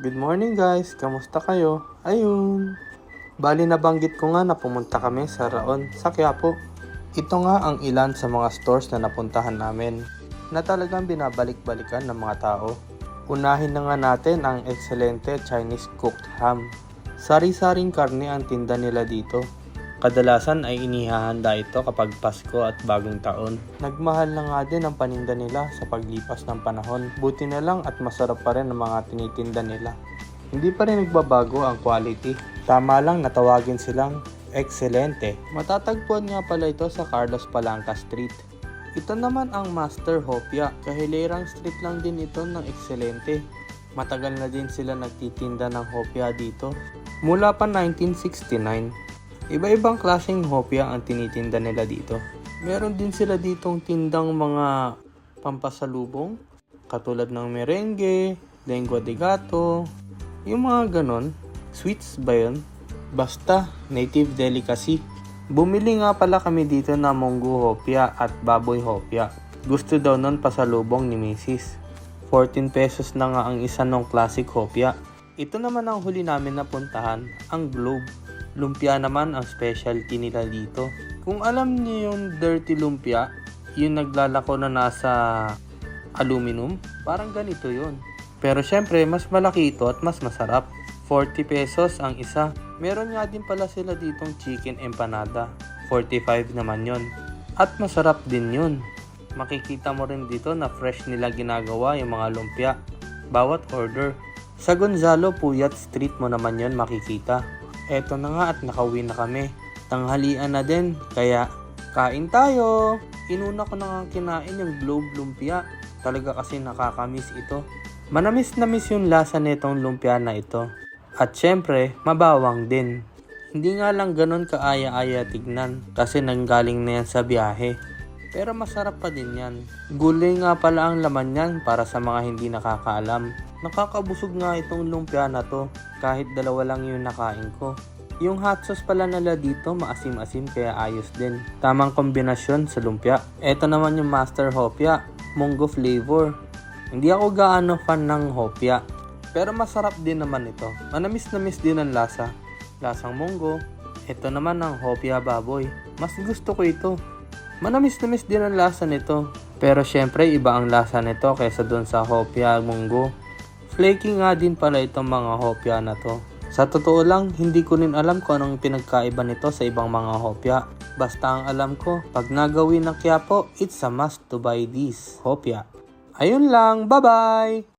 Good morning guys, kamusta kayo? Ayun. Bali nabanggit ko nga na pumunta kami sa Raon, sa Quiapo. Ito nga ang ilan sa mga stores na napuntahan namin na talagang binabalik-balikan ng mga tao. Unahin na nga natin ang excelente Chinese cooked ham. Sari-saring karne ang tinda nila dito. Kadalasan ay inihahanda ito kapag Pasko at Bagong Taon. Nagmahal na nga din ang paninda nila sa paglipas ng panahon. Buti na lang at masarap pa rin ang mga tinitinda nila. Hindi pa rin nagbabago ang quality. Tama lang natawagin silang Excelente. Matatagpuan nga pala ito sa Carlos Palanca Street. Ito naman ang Master Hopia. Kahilirang street lang din ito ng Excelente. Matagal na din sila nagtitinda ng hopia dito. Mula pa 1969. Iba-ibang klaseng hopya ang tinitinda nila dito. Meron din sila ditong tindang mga pampasalubong, katulad ng merengue, lengua de gato, yung mga ganon. Sweets ba yun? Basta, native delicacy. Bumili nga pala kami dito na munggo hopya at baboy hopya. Gusto daw nun pasalubong ni Mrs. 14 pesos na nga ang isa ng classic hopya. Ito naman ang huli namin na puntahan, ang Globe. Lumpia naman ang specialty nila dito. Kung alam niyo yung dirty lumpia, yung naglalako na nasa aluminum, parang ganito yon. Pero syempre, mas malaki ito at mas masarap. 40 pesos ang isa. Meron nga din pala sila ditong chicken empanada. 45 naman yon. At masarap din yun. Makikita mo rin dito na fresh nila ginagawa yung mga lumpia. Bawat order. Sa Gonzalo Puyat Street mo naman yon makikita. Eto na nga at nakauwi na kami. Tanghalian na din, kaya kain tayo. Inuna ko na nga kinain yung Globe Lumpia. Talaga kasi nakakamiss ito. Manamis na miss yung lasa nitong lumpia na ito. At syempre, mabawang din. Hindi nga lang ganun kaaya-aya tignan kasi nanggaling na yan sa biyahe. Pero masarap pa din yan. Gulay nga pala ang laman yan para sa mga hindi nakakaalam. Nakakabusog nga itong lumpia na to kahit dalawa lang yung nakain ko. Yung hot sauce pala nila dito maasim-asim kaya ayos din. Tamang kombinasyon sa lumpia. Ito naman yung master hopya, munggo flavor. Hindi ako gaano fan ng hopya. Pero masarap din naman ito. Manamis na miss din ang lasa. Lasang munggo. Ito naman ang hopya baboy. Mas gusto ko ito. Manamis na miss din ang lasa nito. Pero syempre iba ang lasa nito kaysa dun sa hopya munggo. Flaky nga din pala itong mga hopya na to. Sa totoo lang, hindi ko rin alam kung anong pinagkaiba nito sa ibang mga hopya. Basta ang alam ko, pag nagawin ng Quiapo, it's a must to buy this hopya. Ayun lang, bye-bye!